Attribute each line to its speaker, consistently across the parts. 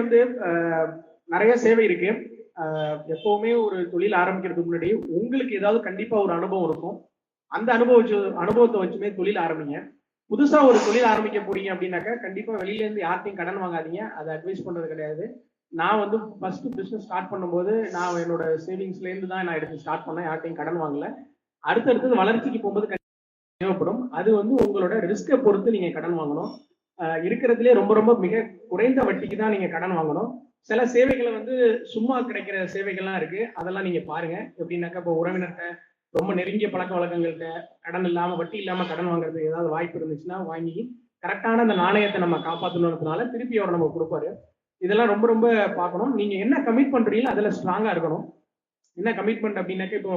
Speaker 1: வந்து நிறைய சேவை இருக்கு. எப்பவுமே ஒரு தொழில் ஆரம்பிக்கிறதுக்கு முன்னாடி உங்களுக்கு ஏதாவது கண்டிப்பா ஒரு அனுபவம் இருக்கும். அந்த அனுபவம் அனுபவத்தை வச்சுமே தொழில் ஆரம்பிங்க. புதுசா ஒரு தொழில் ஆரம்பிக்க போறீங்க அப்படின்னாக்கா கண்டிப்பா வெளியில இருந்து யார்ட்டையும் கடன் வாங்காதீங்க. அதை அட்வைஸ் பண்றது கிடையாது. நான் வந்து ஃபர்ஸ்ட் பிசினஸ் ஸ்டார்ட் பண்ணும்போது நான் என்னோட சேவிங்ஸ்ல இருந்து தான் நான் எடுத்து ஸ்டார்ட் பண்ணேன். யார்ட்டையும் கடன் வாங்கல. அடுத்தடுத்தது வளர்ச்சிக்கு போகும்போது தேவைப்படும். அது வந்து உங்களோட ரிஸ்கை பொறுத்து நீங்க கடன் வாங்கணும். இருக்கிறதுலே ரொம்ப ரொம்ப மிக குறைந்த வட்டிக்கு தான் நீங்க கடன் வாங்கணும். சில சேவைகளை வந்து சும்மா கிடைக்கிற சேவைகள்லாம் இருக்கு. அதெல்லாம் நீங்க பாருங்க. எப்படின்னாக்கா இப்போ உறவினர்கிட்ட ரொம்ப நெருங்கிய பழக்க வழக்கங்கள்கிட்ட கடன் இல்லாம வட்டி இல்லாம கடன் வாங்குறது ஏதாவது வாய்ப்பு இருந்துச்சுன்னா வாங்கி கரெக்டான அந்த நாணயத்தை நம்ம காப்பாற்றணுன்றதுனால திருப்பி அவர் நமக்கு கொடுப்பாரு. இதெல்லாம் ரொம்ப ரொம்ப பார்க்கணும். நீங்க என்ன கமிட் பண்றீங்களோ அதுல ஸ்ட்ராங்கா இருக்கணும். என்ன கமிட்மெண்ட் அப்படின்னாக்க இப்போ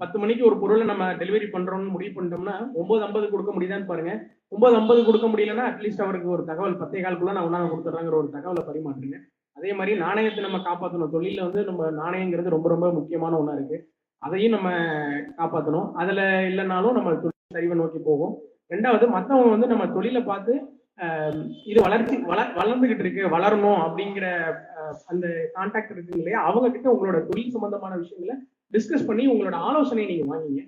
Speaker 1: பத்து மணிக்கு ஒரு பொருளை நம்ம டெலிவரி பண்றோம்னு முடிவு பண்ணிட்டோம்னா ஒன்பது ஐம்பது கொடுக்க முடியுதான்னு பாருங்க. ஒன்பது ஐம்பது கொடுக்க முடியலன்னா அட்லீஸ்ட் அவருக்கு ஒரு தகவல் பத்தே காலக்குள்ள நான் உணவு கொடுத்துட்றாங்கிற ஒரு தகவலை பரிமாற்றுங்க அதே மாதிரி நாணயத்தை நம்ம காப்பாற்றணும் தொழில வந்து நம்ம நாணயங்கிறது ரொம்ப ரொம்ப முக்கியமான ஒன்றா இருக்கு. அதையும் நம்ம காப்பாற்றணும் அதுல இல்லைனாலும் நம்ம தொழில் சரிவை நோக்கி போகும். ரெண்டாவது மற்றவங்க வந்து நம்ம தொழிலை பார்த்து இது வளர்ச்சி வள வளர்ந்துகிட்டு இருக்கு வளரணும் அப்படிங்கிற அந்த கான்டாக்ட் இருக்கு இல்லையா? அவங்க கிட்ட உங்களோட தொழில் சம்பந்தமான விஷயங்களை டிஸ்கஸ் பண்ணி உங்களோட ஆலோசனையை நீங்க வாங்கிங்க.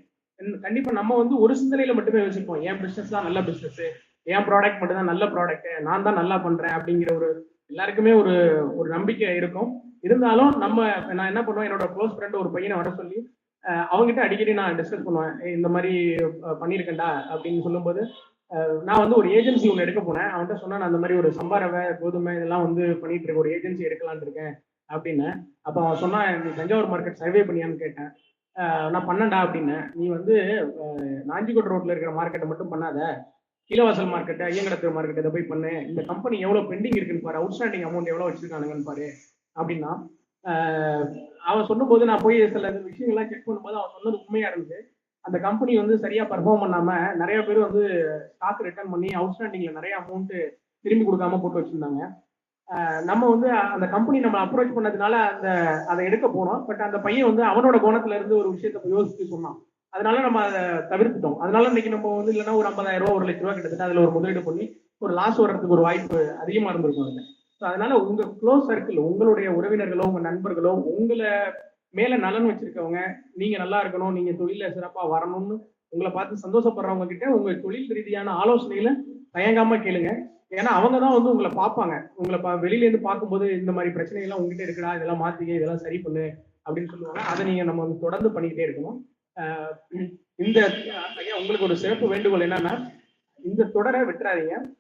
Speaker 1: கண்டிப்பா நம்ம வந்து ஒரு சிந்தனையில மட்டுமே யோசிப்போம். என் பிசினஸ் தான் நல்ல பிசினஸ் என் ப்ராடக்ட் மட்டும் தான் நல்ல ப்ராடக்ட் நான் தான் நல்லா பண்றேன் அப்படிங்கிற ஒரு எல்லாருக்குமே ஒரு ஒரு நம்பிக்கை இருக்கும். இருந்தாலும் நம்ம நான் என்ன பண்ணுவேன்? என்னோட க்ளோஸ் ஃப்ரெண்ட் ஒரு பையனை வர சொல்லி அவங்ககிட்ட அடிக்கடி நான் டிஸ்கஸ் பண்ணுவேன். இந்த மாதிரி பண்ணியிருக்கேன்டா அப்படின்னு சொல்லும்போது நான் வந்து ஒரு ஏஜென்சி ஒன்று எடுக்க போனேன். அவன்கிட்ட சொன்னா நான் அந்த மாதிரி ஒரு சம்பாரவை கோதுமை இதெல்லாம் வந்து பண்ணிட்டு இருக்கேன். ஒரு ஏஜென்சி எடுக்கலான் இருக்கேன். அப்படின்னு. அப்போ அவன் சொன்னான் நீ தஞ்சாவூர் மார்க்கெட் சர்வே பண்ணியான்னு கேட்டேன். நான் பண்ணேன்டா அப்படின்னு. நீ வந்து அஹ், நாஞ்சிக்கோட்டை இருக்கிற மார்க்கெட்டை மட்டும் பண்ணாத. கீழவாசல் மார்க்கெட் ஐயங்கடத்து மார்க்கெட் இதை போய் பண்ணு. இந்த கம்பெனி எவ்வளோ பெண்டிங் இருக்குன்னு பாரு. அவுட்ஸ்டாண்டிங் அமௌண்ட் எவ்வளோ வச்சிருக்கானுங்கன்னு பாரு. அப்படின்னா அவன் சொன்னபோது நான் போய் சில விஷயங்கள்லாம் செக் பண்ணும்போது அவன் சொன்னது உண்மையா இருந்துச்சு அந்த கம்பெனி வந்து சரியா பர்ஃபார்ம் பண்ணாம நிறைய பேர் வந்து ஸ்டாக் ரிட்டர்ன் பண்ணி அவுட்ஸ்டாண்டிங்ல நிறைய அமௌண்ட் திரும்பி கொடுக்காம போட்டு வச்சிருந்தாங்க. நம்ம வந்து அந்த கம்பெனி நம்ம அப்ரோச் பண்ணதுனால அந்த அதை எடுக்க போனோம் பட் அந்த பையன் வந்து அவனோட கோணத்துல இருந்து ஒரு விஷயத்த யோசிச்சு சொன்னான். அதனால நம்ம அதை தவிர்த்துட்டோம். அதனால இன்னைக்கு நம்ம வந்து இல்லைன்னா ஒரு ஐம்பதாயிரம் ரூபா ஒரு லட்ச ரூபா கிட்டத்தட்ட அதுல ஒரு முதலீடு பண்ணி ஒரு லாஸ் வர்றதுக்கு ஒரு வாய்ப்பு அதிகமா இருந்திருக்கும் ஸோ அதனால உங்க க்ளோஸ் சர்க்கிள் உங்களுடைய உறவினர்களோ உங்க நண்பர்களோ உங்களை மேல நலன் வச்சிருக்கவங்க நீங்க நல்லா இருக்கணும் நீங்க தொழில சிறப்பா வரணும்னு உங்களை பார்த்து சந்தோஷப்படுறவங்க கிட்ட உங்க தொழில் ரீதியான ஆலோசனைகளை தயங்காம கேளுங்க. ஏன்னா அவங்க தான் வந்து உங்களை பார்ப்பாங்க. உங்களை பா- வெளியில இருந்து பார்க்கும்போது இந்த மாதிரி பிரச்சனை எல்லாம் உங்ககிட்ட இருக்குடா இதெல்லாம் மாத்திக்க இதெல்லாம் சரி பண்ணு அப்படின்னு சொல்லுவாங்க. அதை நீங்க நம்ம வந்து தொடர்ந்து பண்ணிக்கிட்டே இருக்கணும். இந்த ஐயா உங்களுக்கு ஒரு சிறப்பு வேண்டுகோள் என்னன்னா இந்த தொடரை விட்டுறாதீங்க.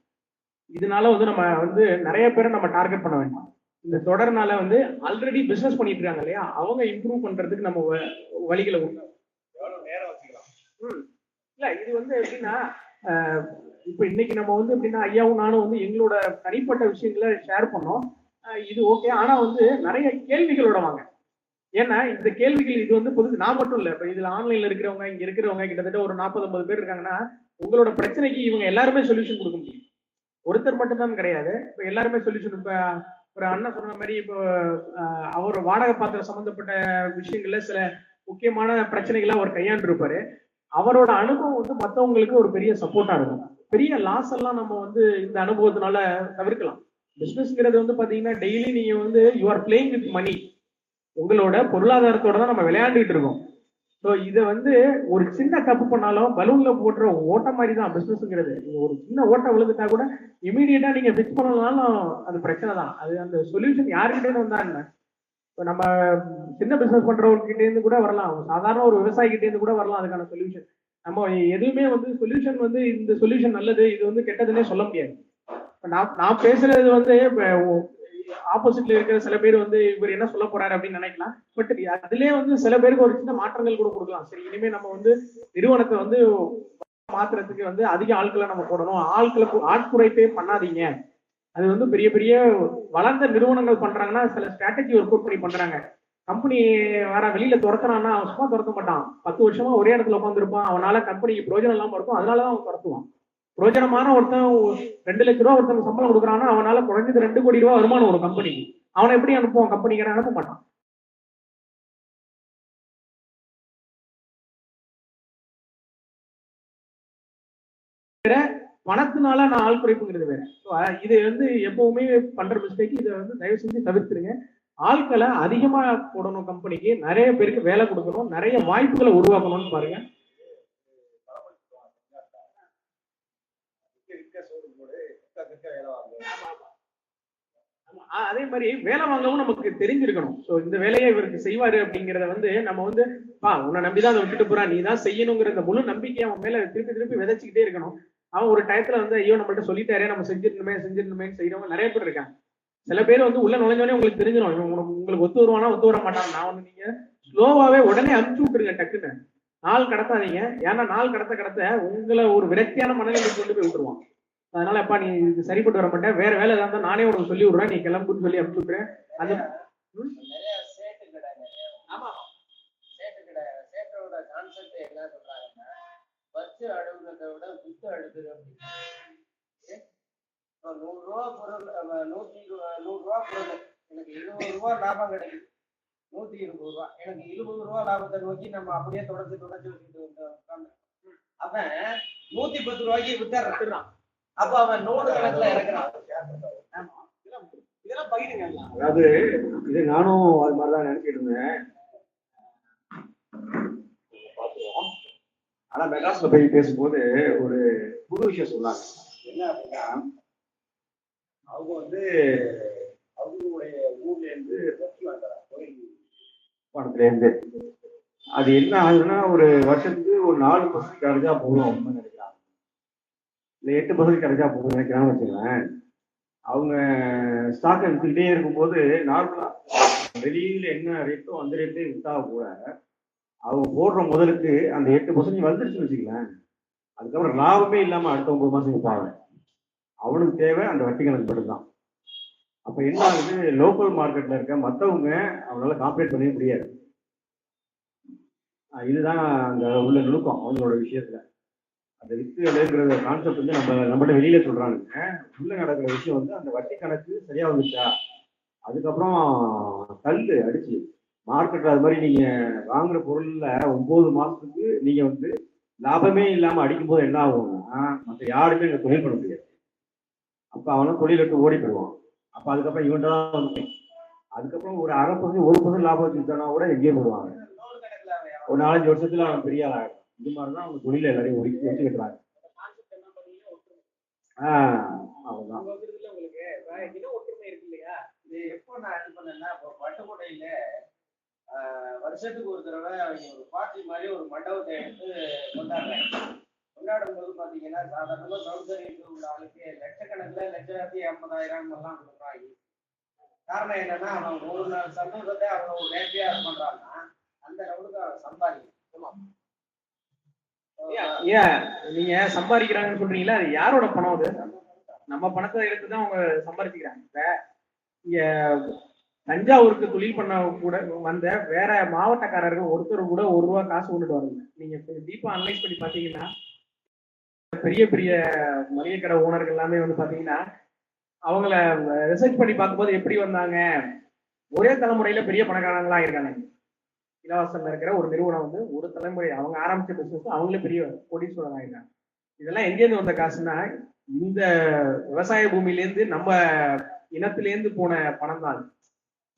Speaker 1: இதனால வந்து நம்ம வந்து நிறைய பேரை நம்ம டார்கெட் பண்ண வேண்டாம். இந்த தொடர்னால வந்து ஆல்ரெடி பிசினஸ் பண்ணிட்டு இருக்காங்க இல்லையா? அவங்க இம்ப்ரூவ் பண்றதுக்கு நம்ம வழிகளை உண்டு. ம். இல்ல இது வந்து எப்படின்னா இப்ப இன்னைக்கு நம்ம வந்து எப்படின்னா ஐயாவும் நானும் வந்து எங்களோட தனிப்பட்ட விஷயங்களை ஷேர் பண்ணோம். இது ஓகே ஆனா வந்து நிறைய கேள்விகளோட வாங்க. ஏன்னா இந்த கேள்விகள் இது வந்து பொது நான் மட்டும் இல்ல. இப்ப இதுல ஆன்லைன்ல இருக்கிறவங்க இங்க இருக்கிறவங்க கிட்டத்தட்ட ஒரு நாற்பது ஐம்பது பேர் இருக்காங்கன்னா உங்களோட பிரச்சனைக்கு இவங்க எல்லாருமே சொல்யூஷன் கொடுக்க முடியும். ஒருத்தர் மட்டும்தான் கிடையாது. இப்ப எல்லாருமே சொல்யூஷன் இப்ப ஒரு அண்ணன் சொன்ன மாதிரி இப்போ அவர் வாடகை பாத்திரம் சம்பந்தப்பட்ட விஷயங்கள்ல சில முக்கியமான பிரச்சனைகளை அவர் கையாண்டு இருப்பாரு அவரோட அனுபவம் வந்து மத்தவங்களுக்கு ஒரு பெரிய சப்போர்ட்டா இருக்கும். பெரிய லாஸ் எல்லாம் நம்ம வந்து இந்த அனுபவத்தினால தவிர்க்கலாம். பிசினஸ்ங்கிறது வந்து பாத்தீங்கன்னா டெய்லி நீங்க வந்து you are playing with money உங்களோட பொருளாதாரத்தோட தான் நம்ம விளையாண்டுட்டு இருக்கோம். ஸோ இதை வந்து ஒரு சின்ன தப்பு பண்ணாலும் பலூன்ல போடுற ஓட்ட மாதிரி தான் பிசினஸ்ங்கிறது நீங்க ஒரு சின்ன ஓட்டம் விழுந்துட்டா கூட இமீடியட்டா நீங்க ஃபிக்ஸ் பண்ணலனாலும் அது பிரச்சனை தான். அது அந்த சொல்யூஷன் யாருக்கிட்டே வந்தா என்ன? இப்போ நம்ம சின்ன பிசினஸ் பண்றவங்க இருந்து கூட வரலாம். சாதாரண ஒரு விவசாயி இருந்து கூட வரலாம் அதுக்கான சொல்யூஷன் நம்ம எதுவுமே வந்து சொல்யூஷன் வந்து இந்த சொல்யூஷன் நல்லது இது வந்து கெட்டதுன்னே சொல்ல முடியாது. நான் நான் பேசுறது வந்து ஆப்போசிட்ல இருக்கிற சில பேர் வந்து இவர் என்ன சொல்ல போறாரு அப்படின்னு நினைக்கலாம். பட் அதுலயே வந்து சில பேருக்கு ஒரு சின்ன மாற்றங்கள் கூட கொடுக்கலாம். சரி இனிமே நம்ம வந்து நிறுவனத்தை வந்து மாத்துறதுக்கு வந்து அதிக ஆட்களை நம்ம போடணும். ஆட்களை ஆட்குறைப்பே பண்ணாதீங்க. அது வந்து பெரிய பெரிய வளர்ந்த நிறுவனங்கள் பண்றாங்கன்னா சில ஸ்ட்ராட்டஜி ஒர்க் அவுட் பண்ணி பண்றாங்க. கம்பெனி வேற வெளியில துரத்துனான்னா அவன் சும்மா துரத்த மாட்டான். பத்து வருஷமா ஒரே இடத்துல உட்காந்துருப்பான் அவனால கம்பெனிக்கு பிரயோஜனம் இல்லாம இருக்கும். அதனாலதான் அவன் துரத்துவான். பிரயோஜனமான ஒருத்தன் ரெண்டு லட்ச ரூபா ஒருத்தன் சம்பளம் கொடுக்குறான்னா அவனால குறைஞ்சது ரெண்டு கோடி ரூபா வருமானம் ஒரு கம்பெனிக்கு. அவனை எப்படி அனுப்புவான்? கம்பெனிக்கு அனுப்ப மாட்டான். பணத்தினால நான் ஆள் குறைப்புங்கிறது வேற. இது வந்து எப்பவுமே பண்ற மிஸ்டேக் இதை வந்து தயவு செஞ்சு தவிர்த்துருங்க. ஆட்களை அதிகமா போடணும் கம்பெனிக்கு நிறைய பேருக்கு வேலை கொடுக்கணும் நிறைய வாய்ப்புகளை உருவாக்கணும்னு பாருங்க. ஆமா, அதே மாதிரி வேலை வாங்கவும் நமக்கு தெரிஞ்சிருக்கணும். சோ இந்த வேலையை இவருக்கு செய்வாரு அப்படிங்கறத வந்து நம்ம வந்து பா உன்னை நம்பிதான் அதை விட்டுட்டு போறான் நீ தான் செய்யணுங்கிற அந்த முழு நம்பிக்கை அவன் மேல திருப்பி திருப்பி விதைச்சுக்கிட்டே இருக்கணும். அவன் ஒரு டயத்துல வந்து ஐயோ நம்மள்ட்ட சொல்லிட்டாரே நம்ம செஞ்சிருந்தோமே செஞ்சிருந்தோமே செய்யறவங்க நிறைய பேர் இருக்காங்க. சில பேர் வந்து உள்ள நுழைஞ்சோடனே உங்களுக்கு தெரிஞ்சிடும் உங்களுக்கு ஒத்து வருவானா ஒத்து வர மாட்டான்? நான் வந்து நீங்க ஸ்லோவாவே உடனே அனுப்பிச்சு விட்டுருங்க டக்குன்னு. நாள் கடத்தாதீங்க. ஏன்னா நாள் கடத்த கடத்த உங்களை ஒரு விரக்தியான மனநிலை கொண்டு போய் விட்டுருவான். அதனால அப்பா நீ இது சரிப்பட்டு வர மாட்டேன். வேற வேலை ஏதாவது இருந்தா நானே உனக்கு சொல்லி விடுறேன். நீ கிளம்புன்னு சொல்லி அனுப்பிச்சு விட்டுறேன் அது
Speaker 2: நிறைய சேட்டு
Speaker 1: ஆமா.
Speaker 2: சேட்டு சேட்டோட கான்செப்ட் என்ன சொல்றாங்கன்னா அழுகுறத விட புத்து அழுது அப்படின்னு இப்ப நூறு ரூபா பொருள் அஹ் நூத்தி இரு- நூறு ரூபா பொருள். எனக்கு இருபது ரூபா லாபம் கிடைக்குது. நூத்தி இருபது ரூபா. எனக்கு இருபது ரூபா லாபத்தை நோக்கி நம்ம அப்படியே தொடர்ந்து தொடர்ந்து வச்சுட்டு அவன் நூத்தி பத்து ரூபாய்க்கு வித்துறான் அப்ப அவன் நூறு கணக்குல இறக்குறான்.
Speaker 3: அதாவது இது நானும் அது மாதிரிதான் நினைச்சிட்டு இருந்தேன். ஆனா மெட்ராஸ்ல போய் பேசும்போது ஒரு புது விஷயம் சொன்னாங்க. என்ன அப்படின்னா அவங்க வந்து அவங்களுடைய ஊர்ல இருந்து ரத்தி கோயில். பணத்துலேருந்து அது என்ன ஆகுதுன்னா ஒரு வருஷத்துக்கு ஒரு நாலு பர்சன்ட் கிடைச்சா போதும் அப்படின்னு நினைக்கிறாங்க. இல்ல எட்டு பர்சன்ட் கிடைச்சா போதும் நினைக்கிறான்னு வச்சுக்கலேன் அவங்க ஸ்டாக் எடுத்துக்கிட்டே இருக்கும்போது நார்மலா வெளியில என்ன ரேட்டோ அந்த ரேட்டே விற்றா கூட அவங்க போடுற முதலுக்கு அந்த எட்டு பர்சன்ட் வந்துருச்சுன்னு வச்சுக்கலாம் அதுக்கப்புறம் லாபமே இல்லாம அடுத்த ஒன்பது மாசம் விற்பாங்க அவனுக்கு தேவை அந்த வட்டி கணக்கு மட்டும்தான். அப்போ என்ன ஆகுது? லோக்கல் மார்க்கெட்ல இருக்க மற்றவங்க அவனால காம்பேட் பண்ணவே முடியாது. இதுதான் அந்த உள்ள நுணுக்கம் அவங்களோட விஷயத்துல. அந்த வித்து எழுதுங்கிற கான்செப்ட் வந்து நம்ம நம்மகிட்ட வெளியில சொல்றானுங்க. உள்ள நடக்கிற விஷயம் வந்து அந்த வட்டி கணக்கு சரியா வந்துச்சா? அதுக்கப்புறம் தள்ளு அடிச்சு. மார்க்கெட்ல அது மாதிரி நீங்க வாங்குற பொருள்ல ஒன்பது மாசத்துக்கு நீங்க வந்து லாபமே இல்லாம அடிக்கும் போது என்ன ஆகும்னா மற்ற யாருமே இங்க தொழில் பண்ண முடியாது. அப்போ அவனும் தொழில் விட்டு ஓடி போயிடுவான். அப்போ அதுக்கப்புறம் இவன் தான் வந்து அதுக்கப்புறம் ஒரு அரை பகுதி ஒரு பகுதி லாபம் வச்சுக்கிட்டோம்னா கூட எங்கேயே போடுவாங்க. ஒரு நாலஞ்சு வருஷத்துல அவன் பெரிய ஆள் இது மாதிரி தான் அவங்க தொழில எல்லாரையும் ஒடுக்கி வச்சுக்கிட்டுறாங்க
Speaker 1: ஒற்றுமை
Speaker 3: ஆஹ்
Speaker 1: ஒற்றுமை இருக்கு இல்லையா
Speaker 2: இது எப்போ நான் இது பண்ணேன்னா இப்போ வருஷத்துக்கு ஒரு தடவை அவங்க ஒரு பார்ட்டி மாதிரி ஒரு மண்டபத்தை எடுத்து கொண்டாடுறாங்க. கொண்டாடும் போது பாத்தீங்கன்னா சாதாரணமா சௌந்தரியத்தில் உள்ள ஆளுக்கு லட்சக்கணக்கில் லட்சத்தி ஐம்பதாயிரம் எல்லாம் கொடுக்குறாங்க காரணம் என்னன்னா அவன் ஒரு நாள் சமூகத்தை அவன் ஒரு நேர்த்தியா பண்றான்னா அந்த அளவுக்கு அவன் சம்பாதிக்கணும்
Speaker 1: ஏன் நீங்க சம்பாதிக்கிறாங்கன்னு சொல்றீங்களா? அது யாரோட பணம் அது? நம்ம பணத்தை எடுத்து தான் அவங்க சம்பாதிச்சுக்கிறாங்க இப்ப இங்க தஞ்சாவூருக்கு தொழில் பண்ண கூட வந்த வேற மாவட்டக்காரர்கள் ஒருத்தர் கூட ஒரு ரூபா காசு கொண்டுட்டு வரல நீங்க தீபா அனலைஸ் பண்ணி பாத்தீங்கன்னா பெரிய பெரிய மளிகை கடை ஓனர்கள் எல்லாமே வந்து பாத்தீங்கன்னா அவங்கள ரிசர்ச் பண்ணி பார்க்கும்போது எப்படி வந்தாங்க? ஒரே தலைமுறையில பெரிய பணக்காரங்களா இருக்காங்க இலவசம் இருக்கிற ஒரு நிறுவனம் வந்து ஒரு தலைமுறை அவங்க ஆரம்பிச்ச பிசினஸ் அவங்களே பெரிய கோடீஸ்வரர் ஆயிருக்காங்க இதெல்லாம் எங்கேருந்து வந்த காசுன்னா இந்த விவசாய பூமியிலேருந்து நம்ம இனத்திலேருந்து போன பணம் தான்.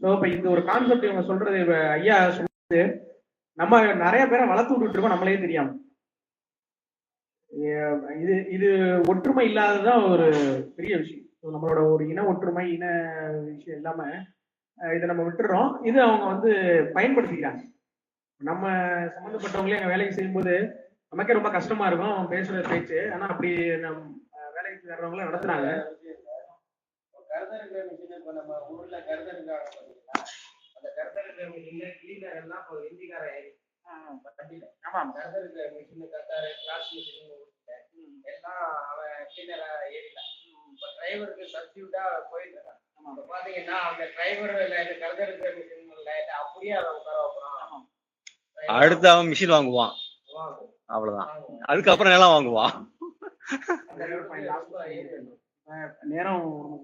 Speaker 1: ஸோ இப்போ இந்த ஒரு கான்செப்ட் இவங்க சொல்றது ஐயா சொன்னது நம்ம நிறைய பேரை வளர்த்து விட்டுட்டு இருக்கோம் நம்மளே தெரியாமல் இது இது ஒற்றுமை இல்லாததுதான் ஒரு பெரிய விஷயம். So, நம்மளோட ஒரு இன ஒற்றுமை இன விஷயம் இல்லாம இதை நம்ம விட்டுறோம். இது அவங்க வந்து பயன்படுத்திக்கிறாங்க. நம்ம சம்மந்தப்பட்டவங்களே அங்க வேலைக்கு செய்யும்போது நமக்கே ரொம்ப கஷ்டமா இருக்கும் அவன் பேசுற பேச்சு. ஆனா அப்படி நம் வேலைக்கு வர்றவங்கள நடத்துறாங்க.
Speaker 2: கருதறுக்கிற மிஷின் இப்ப நம்ம ஊர்ல பாத்தீங்களா அந்த கருதறுக்கிற மிஷின்ல கிளீனர் எல்லாம் இப்போ ஹிந்திக்கார
Speaker 1: ஆமா
Speaker 2: கருதறுக்கிற மிஷின் கத்தாரு கிளாஸ் மிஷின் எல்லாம் அவன் கிளீனரா ஏறிட்டான் இப்ப டிரைவருக்கு சப்ஸ்டியூட்டா போயிட்டு இருக்கான் அந்த டிரைவர் அப்படியே உட்கார வைக்கிறான்
Speaker 4: அடுத்து அவன் மிஷின் வாங்குவான். அவ்வளவுதான். அதுக்கப்புறம் நிலம் வாங்குவான்.
Speaker 1: நேரம்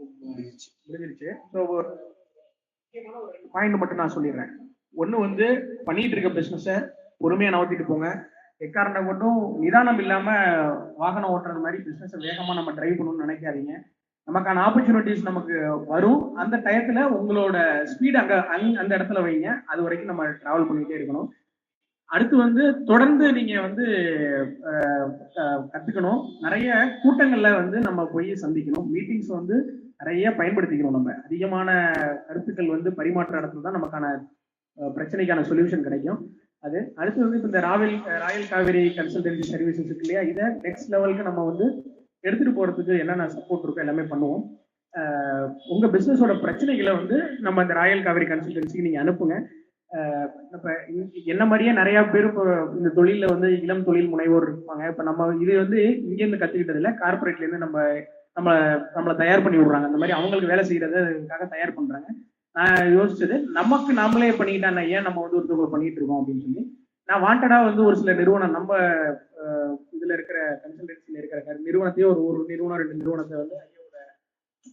Speaker 1: முடிஞ்சிருச்சு. பாயிண்ட் மட்டும் நான் சொல்லிடுறேன். ஒண்ணு வந்து பண்ணிட்டு இருக்க பிசினஸ பொறுமையா நவத்திட்டு போங்க. எக்காரணம் கொண்டும் நிதானம் இல்லாம வாகனம் ஓட்டுறது மாதிரி பிசினஸ் வேகமா நம்ம டிரைவ் பண்ணணும்னு நினைக்காதீங்க. நமக்கான ஆப்பர்ச்சுனிட்டிஸ் நமக்கு வரும். அந்த டயத்துல உங்களோட ஸ்பீட் அங்க அந்த இடத்துல வைங்க. அது வரைக்கும் நம்ம டிராவல் பண்ணிட்டே இருக்கணும். அடுத்து வந்து தொடர்ந்து நீங்க வந்து கத்துக்கணும். நிறைய கூட்டங்கள்ல வந்து நம்ம போய் சந்திக்கணும். மீட்டிங்ஸ் வந்து நிறைய பயன்படுத்திக்கணும் நம்ம. அதிகமான கருத்துக்கள் வந்து பரிமாற்ற இடத்துல தான் நமக்கான பிரச்சனைக்கான சொல்யூஷன் கிடைக்கும். அது அடுத்து வந்து இப்போ இந்த ராவல் ராயல் காவேரி கன்சல்டன்சி சர்வீசஸ் இருக்கு இல்லையா? இதை நெக்ஸ்ட் லெவலுக்கு நம்ம வந்து எடுத்துட்டு போறதுக்கு என்னென்ன சப்போர்ட் இருக்கோ எல்லாமே பண்ணுவோம். உங்க பிசினஸோட பிரச்சனைகளை வந்து நம்ம இந்த ராயல் காவேரி கன்சல்டன்சிக்கு நீங்க அனுப்புங்க. இப்ப என்ன மாதிரியே நிறைய பேர் இப்போ இந்த தொழில வந்து இளம் தொழில் முனைவோர் இருப்பாங்க. இப்ப நம்ம இது வந்து இங்க இருந்து கத்துக்கிட்டது இல்ல கார்பரேட்ல இருந்து நம்ம நம்ம நம்மளை தயார் பண்ணி விடுறாங்க. அந்த மாதிரி அவங்களுக்கு வேலை செய்யறதுக்காக தயார் பண்றாங்க. நான் யோசிச்சது நமக்கு நாமளே பண்ணிக்கிட்டா ஏன் நம்ம வந்து ஒருத்தவங்க பண்ணிட்டு இருக்கோம் அப்படின்னு சொல்லி. நான் வாண்டடா வந்து ஒரு சில நிறுவனம் நம்ம இதுல இருக்கிற கன்சல்டன்சில இருக்கிற கரு- ஒரு ஒரு நிறுவனம் ரெண்டு நிறுவனத்தை வந்து ஐயோட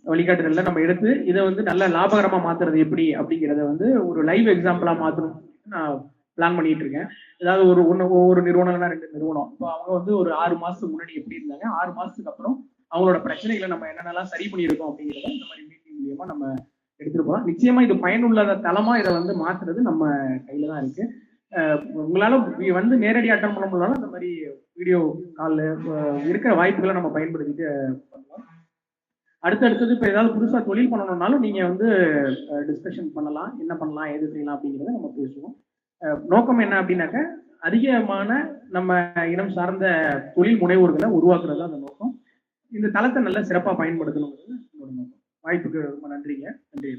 Speaker 1: வழிகாட்டுதல்ல நம்ம எடுத்து இதை வந்து நல்ல லாபகரமா மாத்துறது எப்படி அப்படிங்கறத வந்து ஒரு லைவ் எக்ஸாம்பிளா மாத்தணும் நான் பிளான் பண்ணிட்டு இருக்கேன். ஏதாவது ஒரு ஒன்று ஒவ்வொரு நிறுவனம்னா ரெண்டு நிறுவனம். இப்போ அவங்க வந்து ஒரு ஆறு மாசத்துக்கு முன்னாடி எப்படி இருந்தாங்க ஆறு மாசத்துக்கு அப்புறம் அவங்களோட பிரச்சனைகளை நம்ம என்னென்னலாம் சரி பண்ணியிருக்கோம் அப்படிங்கிறத இந்த மாதிரி மீட்டிங் மூலியமா நம்ம எடுத்துட்டு போகலாம் நிச்சயமா இது பயனுள்ள தளமா இதை வந்து மாத்துறது நம்ம கையில தான் இருக்கு. உங்களால வந்து நேரடி அட்டன் பண்ண முடியல இந்த மாதிரி வீடியோ கால்ல இருக்கிற வாய்ப்புகளை நம்ம பயன்படுத்திட்டு பண்ணலாம். அடுத்தடுத்தது இப்போ ஏதாவது புதுசா தொழில் பண்ணணும்னாலும் நீங்க வந்து டிஸ்கஷன் பண்ணலாம். என்ன பண்ணலாம் எது செய்யலாம் அப்படிங்கிறத நம்ம பேசுவோம். நோக்கம் என்ன அப்படின்னாக்க அதிகமான நம்ம இனம் சார்ந்த தொழில் முனைவோர்களை உருவாக்குறது தான் அந்த நோக்கம். இந்த தளத்தை நல்ல சிறப்பாக பயன்படுத்தணுங்கிறது என்னோட நோக்கம். வாய்ப்புக்கு ரொம்ப நன்றிங்க. நன்றி.